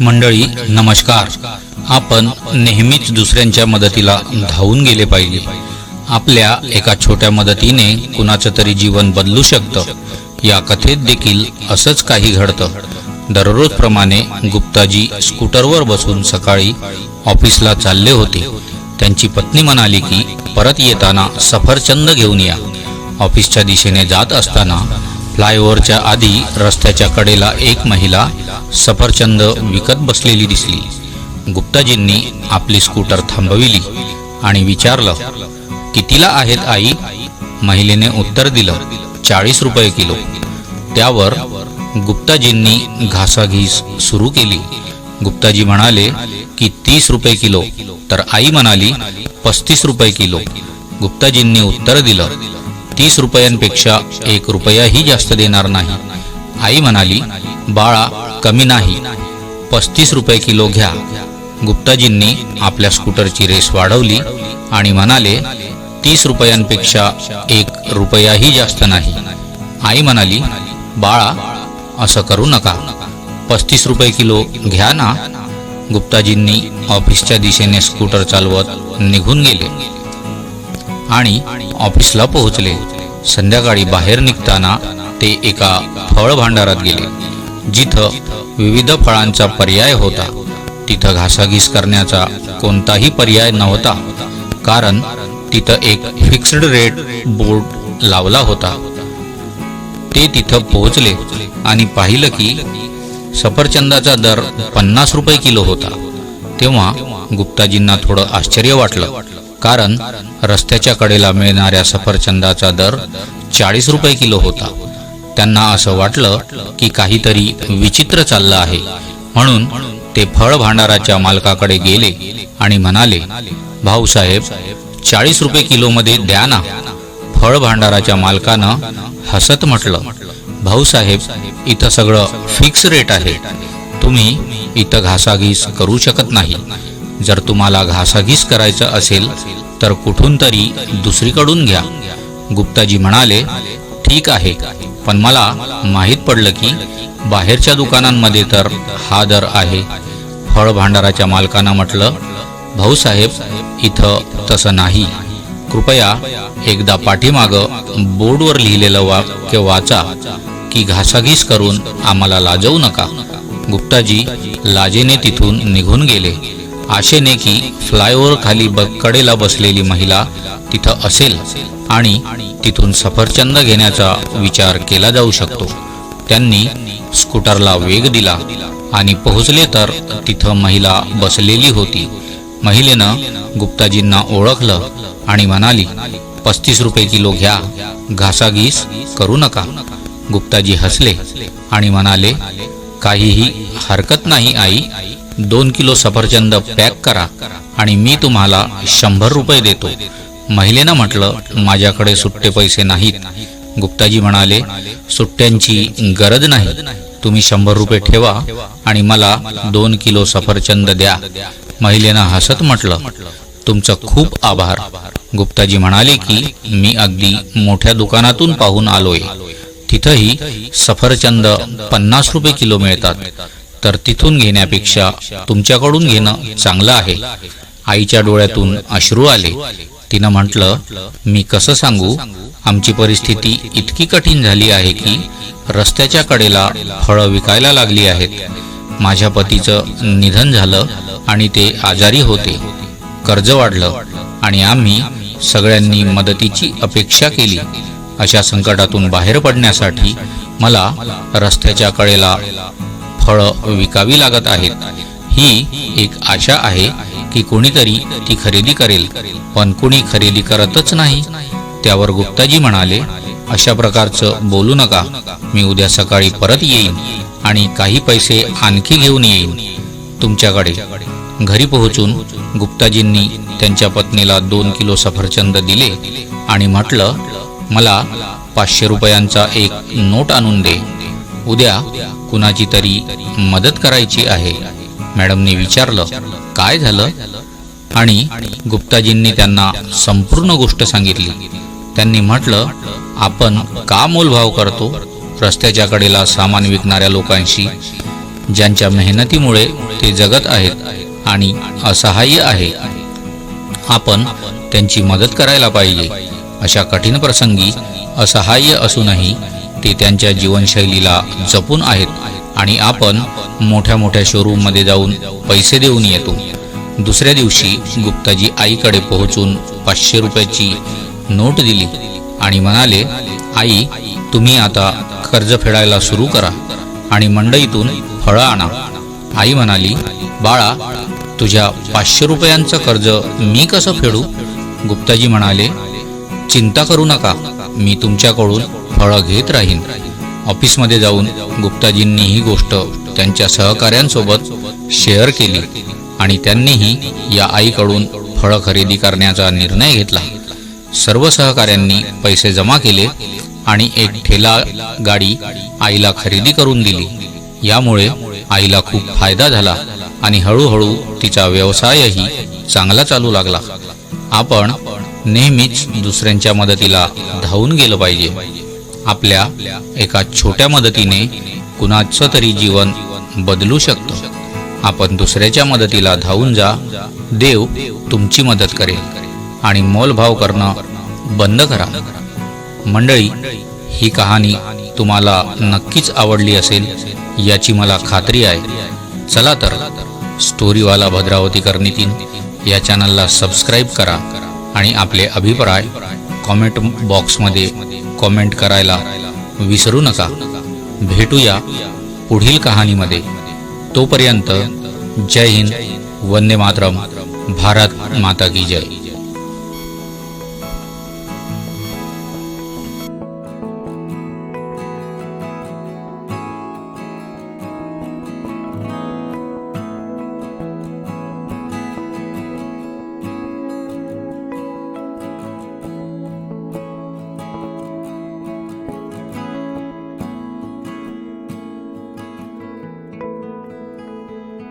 मंडळी नमस्कार. आपण नेहमीच दुसऱ्यांच्या मदतीला धावून गेले पाहिजे. आपल्या एका छोट्या मदतीने कुणाचं तरी जीवन बदलू शकतं. या कथेत देखील असंच काही घडतं. दररोजप्रमाणे गुप्ताजी स्कूटरवर बसून सकाळी ऑफिसला चालले होते. त्यांची पत्नी म्हणाली की परत येताना सफरचंद घेऊन या. ऑफिसच्या दिशेने जात असताना फ्लायओव्हरच्या आधी रस्त्याच्या कडेला एक महिला सफरचंद विकत बसलेली दिसली. गुप्ताजींनी आपली स्कूटर थांबविली आणि विचारलं कितीला आहेत आई? महिलेने उत्तर दिलं चाळीस रुपये किलो. त्यावर गुप्ताजींनी घासाघीस सुरू केली. गुप्ताजी म्हणाले की तीस रुपये किलो. तर आई म्हणाली पस्तीस रुपये किलो. गुप्ताजींनी उत्तर दिलं तीस रुपयांपेक्षा एक रुपयाही जास्त देणार नाही. आई म्हणाली बाळा कमी नाही. पस्तीस रुपये किलो घ्या. गुप्ताजींनी आपल्या स्कूटरची रेस वाढवली आणि म्हणाले तीस रुपयांपेक्षा एक रुपयाही जास्त नाही. आई म्हणाली बाळा असं करू नका. पस्तीस रुपये किलो घ्या ना. गुप्ताजींनी ऑफिसच्या दिशेने स्कूटर चालवत निघून गेले. आणि ऑफिसला पोहोचले. संध्याकाळी बाहेर निघताना ते एका फळ भांडारात गेले जिथं विविध फळांचा पर्याय होता. तिथं घासाघीस करण्याचा कोणताही पर्याय नव्हता कारण तिथं एक फिक्स्ड रेट बोर्ड लावला होता. ते तिथं पोहोचले आणि पाहिलं की सफरचंदाचा दर पन्नास रुपये किलो होता. तेव्हा गुप्ताजींना थोडं आश्चर्य वाटलं. कारण रस्त्याच्या कडेला मिळणाऱ्या सफरचंदाचा दर चाळीस रुपये किलो होता. त्यांना असं वाटलं की काहीतरी विचित्र चाललं आहे. म्हणून ते फळ भांडाराच्या मालकाकडे गेले आणि म्हणाले भाऊसाहेब चाळीस रुपये किलोमध्ये द्या ना. फळ भांडाराच्या मालकानं हसत म्हटलं भाऊसाहेब इथं सगळं फिक्स रेट आहे. तुम्ही इथं घासाघीस करू शकत नाही. जर तुम्हाला घासाघीस करायचं असेल तर कुठून तरी दुसरीकडून घ्या. गुप्ताजी म्हणाले ठीक आहे पण मला माहीत पडलं की बाहेरच्या दुकानांमध्ये तर हा दर आहे. फळ भांडाराच्या मालकानं म्हटलं भाऊसाहेब इथं तसं नाही. कृपया एकदा पाठीमागं बोर्डवर लिहिलेलं वाक्य वाचा की घासाघीस करून आम्हाला लाजवू नका. गुप्ताजी लाजेने तिथून निघून गेले. आशेने की फ्लायओव्हर खाली ब कडेला बसलेली महिला तिथं असेल आणि तिथून सफरचंद घेण्याचा विचार केला जाऊ शकतो. त्यांनी स्कूटरला वेग दिला आणि पोहोचले तर तिथं महिला बसलेली होती. महिलेनं गुप्ताजींना ओळखलं आणि म्हणाली पस्तीस रुपये किलो घ्या घासाघीस करू नका. गुप्ताजी हसले आणि म्हणाले काहीही हरकत नाही आई. दोन किलो सफरचंद पॅक करा आणि मी तुम्हाला शंभर रुपये देतो. महिलेनं म्हटलं माझ्याकडे सुट्टे पैसे नाहीत. गुप्ताजी म्हणाले सुट्ट्यांची गरज नाही. तुम्ही शंभर रुपये ठेवा आणि मला दोन किलो सफरचंद द्या. महिलेनं हसत म्हटलं तुमचं खूप आभार. गुप्ताजी म्हणाले की मी अगदी मोठ्या दुकानातून पाहून आलोय. तिथंही सफरचंद पन्नास रुपये किलो मिळतात. तर तिथून घेण्यापेक्षा तुमच्याकडून घेणं चांगलं आहे. आईच्या डोळ्यातून अश्रू आले. तिनं म्हटलं मी कसं सांगू? आमची परिस्थिती इतकी कठीण झाली आहे की रस्त्याच्या कडेला फळं विकायला लागली आहेत. माझ्या पतीचं निधन झालं आणि ते आजारी होते. कर्ज वाढलं आणि आम्ही सगळ्यांनी मदतीची अपेक्षा केली. अशा संकटातून बाहेर पडण्यासाठी मला रस्त्याच्या कडेला फळं विकावी लागत आहेत. ही एक आशा आहे की कोणीतरी ती खरेदी करेल पण कुणी खरेदी करतच नाही. त्यावर गुप्ताजी म्हणाले अशा प्रकारचं बोलू नका. मी उद्या सकाळी परत येईन आणि काही पैसे आणखी घेऊन येईन तुमच्याकडे. घरी पोहोचून गुप्ताजींनी त्यांच्या पत्नीला दोन किलो सफरचंद दिले आणि म्हटलं मला पाचशे रुपयांचा एक नोट आणून दे. उद्या कुणाची तरी मदत करायची आहे. मॅडमने विचारलं काय झालं? आणि गुप्ताजींनी त्यांना संपूर्ण गोष्ट सांगितली. त्यांनी म्हटलं आपण का मोलभाव करतो? रस्त्याच्या कडेला सामान विकणाऱ्या लोकांशी ज्यांच्या मेहनतीमुळे ते जगत आहेत आणि असहाय्य आहे. आपण त्यांची मदत करायला पाहिजे. अशा कठीण प्रसंगी असहाय्य असूनही ते त्यांच्या जीवनशैलीला जपून आहेत आणि आपण मोठ्या मोठ्या शोरूममध्ये जाऊन पैसे देऊन येतो. दुसऱ्या दिवशी गुप्ताजी आईकडे पोहोचून पाचशे रुपयाची नोट दिली आणि म्हणाले आई तुम्ही आता कर्ज फेडायला सुरू करा आणि मंडईतून फळं आणा. आई म्हणाली बाळा तुझ्या पाचशे रुपयांचं कर्ज मी कसं फेडू? गुप्ताजी म्हणाले चिंता करू नका मी तुमच्याकडून फळं घेत राहीन. ऑफिसमध्ये जाऊन गुप्ताजींनी ही गोष्ट त्यांच्या सहकाऱ्यांसोबत शेअर केली आणि त्यांनीही या आईकडून फळं खरेदी करण्याचा निर्णय घेतला. सर्व सहकाऱ्यांनी पैसे जमा केले आणि एक ठेला गाडी आईला खरेदी करून दिली. यामुळे आईला खूप फायदा झाला आणि हळूहळू तिचा व्यवसायही चांगला चालू लागला. आपण नेहमीच दुसऱ्यांच्या मदतीला धावून गेलं पाहिजे. आपल्या एका छोट्या मदतीने कुणाचं तरी जीवन बदलू शकतो. आपण दुसऱ्याच्या मदतीला धावून जा. देव तुमची मदत करेल आणि मोलभाव करणं बंद करा. मंडळी ही कहाणी तुम्हाला नक्कीच आवडली असेल याची मला खात्री आहे. चला तर स्टोरीवाला भद्रावती नितीन या चॅनलला सबस्क्राईब करा आणि आपले अभिप्राय कॉमेंट बॉक्समध्ये कॉमेंट करायला विसरू नका. भेटूया पुढील कहाणीमध्ये. तोपर्यंत जय हिंद वंदे मातरम भारत माता की जय.